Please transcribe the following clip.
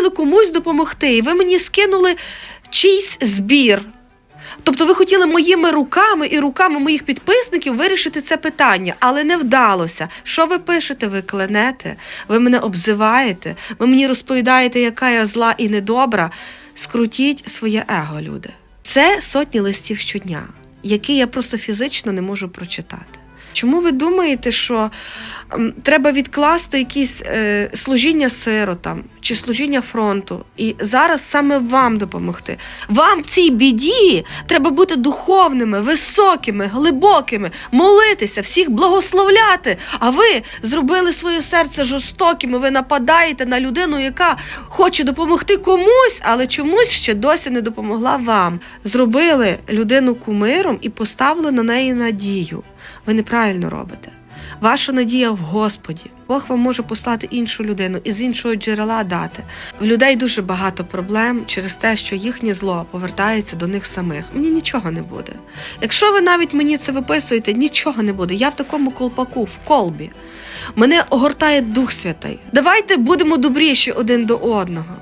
хотіли комусь допомогти, і ви мені скинули чийсь збір. Тобто ви хотіли моїми руками і руками моїх підписників вирішити це питання, але не вдалося. Що ви пишете? Ви кленете, ви мене обзиваєте, ви мені розповідаєте, яка я зла і недобра. Скрутіть своє его, люди. Це сотні листів щодня, які я просто фізично не можу прочитати. Чому ви думаєте, що треба відкласти якісь е, служіння сиротам чи служіння фронту, і зараз саме вам допомогти? Вам в цій біді треба бути духовними, високими, глибокими, молитися, всіх благословляти. А ви зробили своє серце жорстоким. і Ви нападаєте на людину, яка хоче допомогти комусь, але чомусь ще досі не допомогла вам. Зробили людину кумиром і поставили на неї надію. Ви неправильно робите. Ваша надія в Господі. Бог вам може послати іншу людину і з іншого джерела дати. В людей дуже багато проблем через те, що їхнє зло повертається до них самих. Мені нічого не буде. Якщо ви навіть мені це виписуєте, нічого не буде. Я в такому колпаку, в колбі. Мене огортає Дух Святий. Давайте будемо добріші один до одного.